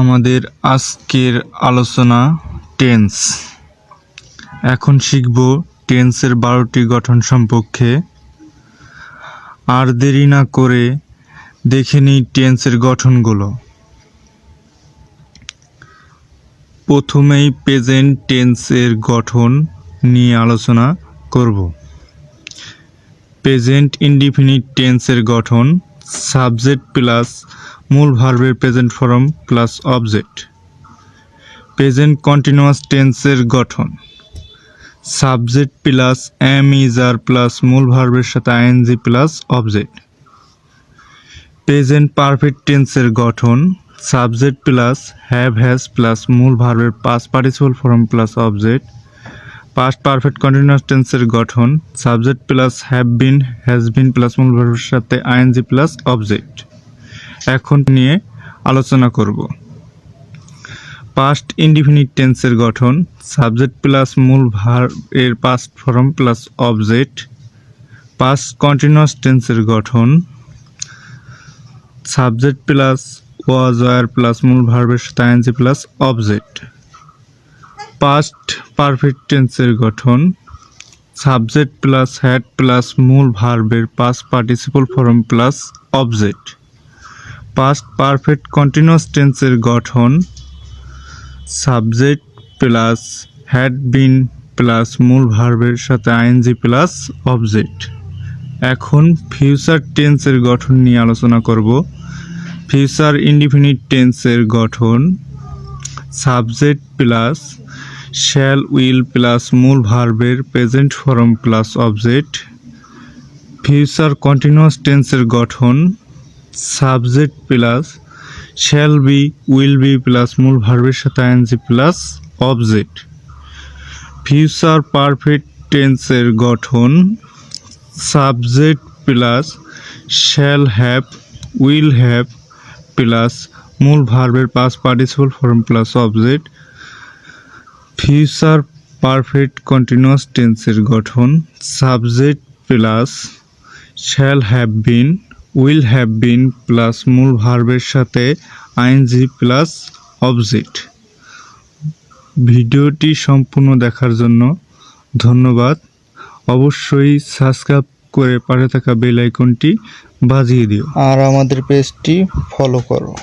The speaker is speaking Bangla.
আমাদের আজকের আলোচনা টেন্স। এখন শিখব টেন্সের বারোটি গঠন সম্পর্কে। আর দেরি না করে দেখে নিই টেন্সের গঠনগুলো। প্রথমেই প্রেজেন্ট টেন্সের গঠন নিয়ে আলোচনা করব। প্রেজেন্ট ইনডিফিনিট টেন্সের গঠন সাবজেক্ট প্লাস মূল ভার্বের present form plus object. Present continuous টেন্সের গঠন। Subject plus am is are plus মূল ভার্বের সাথে ING plus object. Present perfect টেন্সের গঠন। Subject plus have has plus মূল ভার্বের past participle form plus object. Past perfect continuous টেন্সের গঠন subject plus have been has been plus মূল ভার্বের সাথে আইএনজি প্লাস অবজেক্ট এখন নিয়ে আলোচনা করব। পাস্ট ইনডিফিনিট টেন্সের গঠন সাবজেক্ট প্লাস মূল ভার এর past form plus object past continuous টেন্সের গঠন subject plus was were plus মূল ভার্বের সাথে ING plus object past perfect টেন্সের গঠন সাবজেক্ট প্লাস হ্যাড প্লাস মূল ভার্বের past participle form plus object past perfect continuous টেন্সের গঠন subject plus had been plus মূল ভার্বের সাথে আইএনজি প্লাস অবজেক্ট এখন ফিউচার টেন্সের গঠন নিয়ে আলোচনা করব। ফিউচার ইনডিফিনিট টেন্সের গঠন subject plus shall will plus মূল ভার্বের present form plus object, future continuous টেন্সের গঠন, subject plus shall be, will be plus মূল ভার্বের সাথে ING plus object. Future perfect টেন্সের গঠন, subject plus shall have, will have plus মূল ভার্বের past participle form plus object future perfect continuous টেন্সের গঠন subject plus shall have been will have been plus মূল ভার্বের সাথে আইএনজি প্লাস অবজেক্ট ভিডিওটি সম্পূর্ণ দেখার জন্য ধন্যবাদ। অবশ্যই সাবস্ক্রাইব করে পাশে থাকা বেল আইকনটি বাজিয়ে দিও। আর আমাদের পেজটি ফলো করো।